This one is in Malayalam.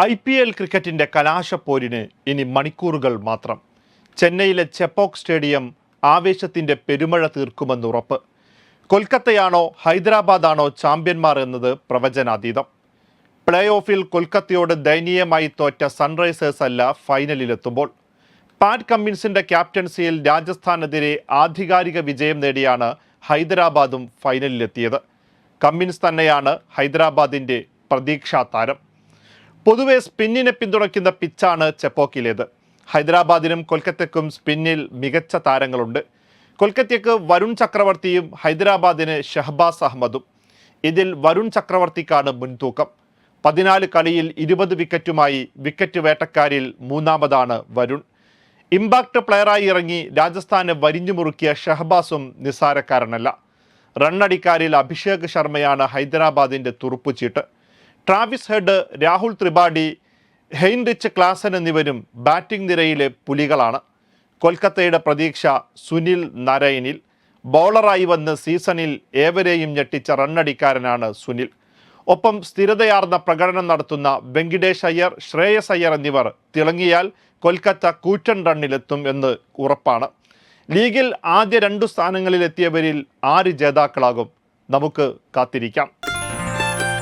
ഐ പി എൽ ക്രിക്കറ്റിന്റെ കലാശപ്പോരിന് ഇനി മണിക്കൂറുകൾ മാത്രം. ചെന്നൈയിലെ ചെപ്പോക്ക് സ്റ്റേഡിയം ആവേശത്തിന്റെ പെരുമഴ തീർക്കുമെന്ന് ഉറപ്പ്. കൊൽക്കത്തയാണോ ഹൈദരാബാദാണോ ചാമ്പ്യന്മാർ എന്നത് പ്രവചനാതീതം. പ്ലേ ഓഫിൽ കൊൽക്കത്തയോട് ദയനീയമായി തോറ്റ സൺറൈസേഴ്സ് അല്ല ഫൈനലിലെത്തുമ്പോൾ. പാറ്റ് കമ്മിൻസിന്റെ ക്യാപ്റ്റൻസിയിൽ രാജസ്ഥാനെതിരെ ആധികാരിക വിജയം നേടിയാണ് ഹൈദരാബാദും ഫൈനലിലെത്തിയത്. കമ്മിൻസ് തന്നെയാണ് ഹൈദരാബാദിന്റെ പ്രതീക്ഷാ താരം. പൊതുവെ സ്പിന്നിനെ പിന്തുണയ്ക്കുന്ന പിച്ചാണ് ചെപ്പോക്കിലേത് ഹൈദരാബാദിനും കൊൽക്കത്തക്കും സ്പിന്നിൽ മികച്ച താരങ്ങളുണ്ട്. കൊൽക്കത്തയ്ക്ക് വരുൺ ചക്രവർത്തിയും ഹൈദരാബാദിന് ഷഹബാസ് അഹമ്മദും. ഇതിൽ വരുൺ ചക്രവർത്തിക്കാണ് മുൻതൂക്കം. പതിനാല് കളിയിൽ ഇരുപത് വിക്കറ്റുമായി വിക്കറ്റ് വേട്ടക്കാരിൽ മൂന്നാമതാണ് വരുൺ. ഇമ്പാക്ട് പ്ലെയറായി ഇറങ്ങി രാജസ്ഥാനെ വരിഞ്ഞു മുറുക്കിയ ഷഹബാസും നിസ്സാരക്കാരനല്ല. റണ്ണടിക്കാരിൽ അഭിഷേക് ശർമ്മയാണ് ഹൈദരാബാദിന്റെ തുറുപ്പുചീട്ട്. Travis Head Rahul Tripathi Heinrich Klaasen എന്നിവരും ബാറ്റിംഗ് നിരയിലെ പുലികളാണ്. കൊൽക്കത്തയുടെ പ്രതീക്ഷ സുനിൽ നരയനിൽ ബൗളറായി വന്ന് സീസണിൽ ഏവരെയും ഞെട്ടിച്ച റണ്ണടിക്കാരനാണ് സുനിൽ. ഒപ്പം സ്ഥിരതയാർന്ന പ്രകടനം നടത്തുന്ന വെങ്കിടേഷ് അയ്യർ ശ്രേയസ് അയ്യർ എന്നിവർ തിളങ്ങിയാൽ കൊൽക്കത്ത കൂറ്റൻ റണ്ണിലെത്തും എന്ന് ഉറപ്പാണ്. ലീഗിൽ ആദ്യ രണ്ടു സ്ഥാനങ്ങളിലെത്തിയവരിൽ ആര് ജേതാക്കളാകും? നമുക്ക് കാത്തിരിക്കാം.